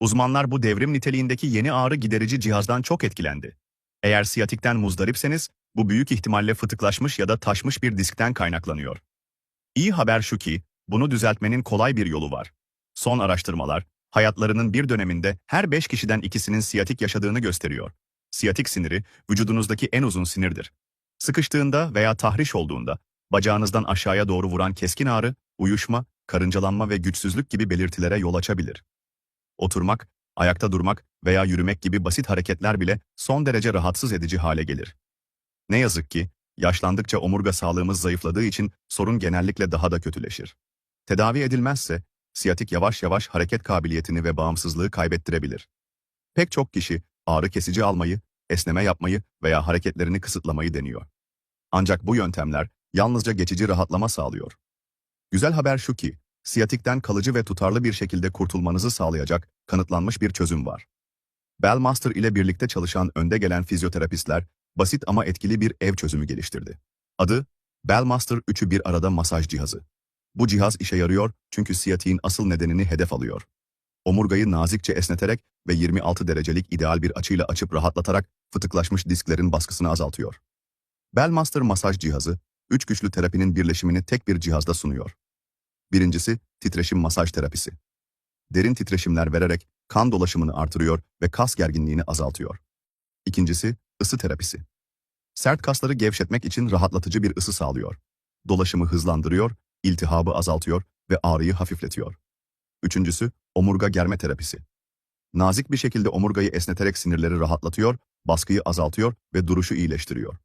Uzmanlar bu devrim niteliğindeki yeni ağrı giderici cihazdan çok etkilendi. Eğer siyatikten muzdaripseniz, bu büyük ihtimalle fıtıklaşmış ya da taşmış bir diskten kaynaklanıyor. İyi haber şu ki, bunu düzeltmenin kolay bir yolu var. Son araştırmalar, hayatlarının bir döneminde her 5 kişiden ikisinin siyatik yaşadığını gösteriyor. Siyatik siniri, vücudunuzdaki en uzun sinirdir. Sıkıştığında veya tahriş olduğunda, bacağınızdan aşağıya doğru vuran keskin ağrı, uyuşma, karıncalanma ve güçsüzlük gibi belirtilere yol açabilir. Oturmak, ayakta durmak veya yürümek gibi basit hareketler bile son derece rahatsız edici hale gelir. Ne yazık ki, yaşlandıkça omurga sağlığımız zayıfladığı için sorun genellikle daha da kötüleşir. Tedavi edilmezse, siyatik yavaş yavaş hareket kabiliyetini ve bağımsızlığı kaybettirebilir. Pek çok kişi ağrı kesici almayı, esneme yapmayı veya hareketlerini kısıtlamayı deniyor. Ancak bu yöntemler yalnızca geçici rahatlama sağlıyor. Güzel haber şu ki, siyatikten kalıcı ve tutarlı bir şekilde kurtulmanızı sağlayacak kanıtlanmış bir çözüm var. Bellmaster ile birlikte çalışan önde gelen fizyoterapistler, basit ama etkili bir ev çözümü geliştirdi. Adı, Bellmaster 3'ü bir arada masaj cihazı. Bu cihaz işe yarıyor çünkü siyatiğin asıl nedenini hedef alıyor. Omurgayı nazikçe esneterek ve 26 derecelik ideal bir açıyla açıp rahatlatarak fıtıklaşmış disklerin baskısını azaltıyor. Bellmaster masaj cihazı, üç güçlü terapinin birleşimini tek bir cihazda sunuyor. Birincisi, titreşim masaj terapisi. Derin titreşimler vererek kan dolaşımını artırıyor ve kas gerginliğini azaltıyor. İkincisi, ısı terapisi. Sert kasları gevşetmek için rahatlatıcı bir ısı sağlıyor. Dolaşımı hızlandırıyor, iltihabı azaltıyor ve ağrıyı hafifletiyor. Üçüncüsü, omurga germe terapisi. Nazik bir şekilde omurgayı esneterek sinirleri rahatlatıyor, baskıyı azaltıyor ve duruşu iyileştiriyor.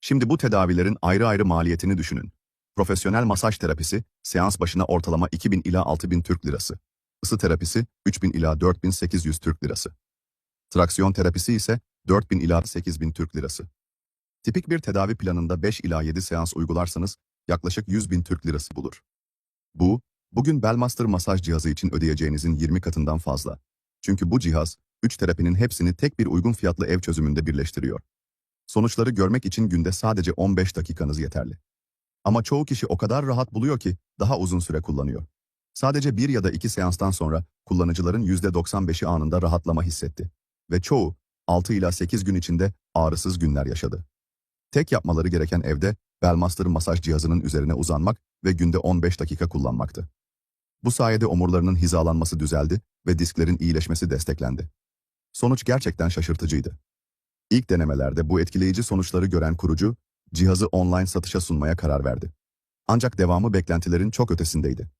Şimdi bu tedavilerin ayrı ayrı maliyetini düşünün. Profesyonel masaj terapisi, seans başına ortalama 2000 ila 6000 Türk lirası. Isı terapisi, 3000 ila 4800 Türk lirası. Traksiyon terapisi ise 4000 ila 8000 Türk lirası. Tipik bir tedavi planında 5 ila 7 seans uygularsanız yaklaşık 100 bin Türk lirası bulur. Bu, bugün Bellmaster masaj cihazı için ödeyeceğinizin 20 katından fazla. Çünkü bu cihaz, 3 terapinin hepsini tek bir uygun fiyatlı ev çözümünde birleştiriyor. Sonuçları görmek için günde sadece 15 dakikanız yeterli. Ama çoğu kişi o kadar rahat buluyor ki daha uzun süre kullanıyor. Sadece bir ya da iki seanstan sonra kullanıcıların %95'i anında rahatlama hissetti. Ve çoğu 6 ila 8 gün içinde ağrısız günler yaşadı. Tek yapmaları gereken evde Bellmaster masaj cihazının üzerine uzanmak ve günde 15 dakika kullanmaktı. Bu sayede omurlarının hizalanması düzeldi ve disklerin iyileşmesi desteklendi. Sonuç gerçekten şaşırtıcıydı. İlk denemelerde bu etkileyici sonuçları gören kurucu, cihazı online satışa sunmaya karar verdi. Ancak devamı beklentilerin çok ötesindeydi.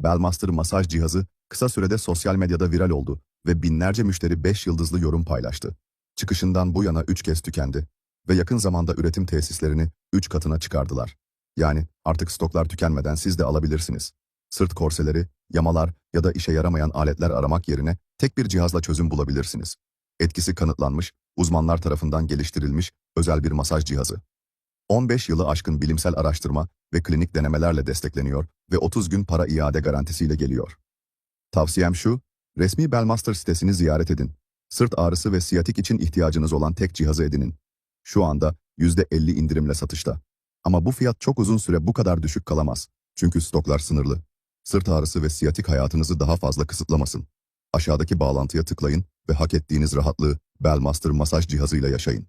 Bellmaster masaj cihazı kısa sürede sosyal medyada viral oldu ve binlerce müşteri 5 yıldızlı yorum paylaştı. Çıkışından bu yana 3 kez tükendi ve yakın zamanda üretim tesislerini 3 katına çıkardılar. Yani artık stoklar tükenmeden siz de alabilirsiniz. Sırt korseleri, yamalar ya da işe yaramayan aletler aramak yerine tek bir cihazla çözüm bulabilirsiniz. Etkisi kanıtlanmış, uzmanlar tarafından geliştirilmiş özel bir masaj cihazı. 15 yılı aşkın bilimsel araştırma ve klinik denemelerle destekleniyor ve 30 gün para iade garantisiyle geliyor. Tavsiyem şu, resmi Bellmaster sitesini ziyaret edin. Sırt ağrısı ve siyatik için ihtiyacınız olan tek cihazı edinin. Şu anda %50 indirimle satışta. Ama bu fiyat çok uzun süre bu kadar düşük kalamaz. Çünkü stoklar sınırlı. Sırt ağrısı ve siyatik hayatınızı daha fazla kısıtlamasın. Aşağıdaki bağlantıya tıklayın ve hak ettiğiniz rahatlığı Bellmaster masaj cihazıyla yaşayın.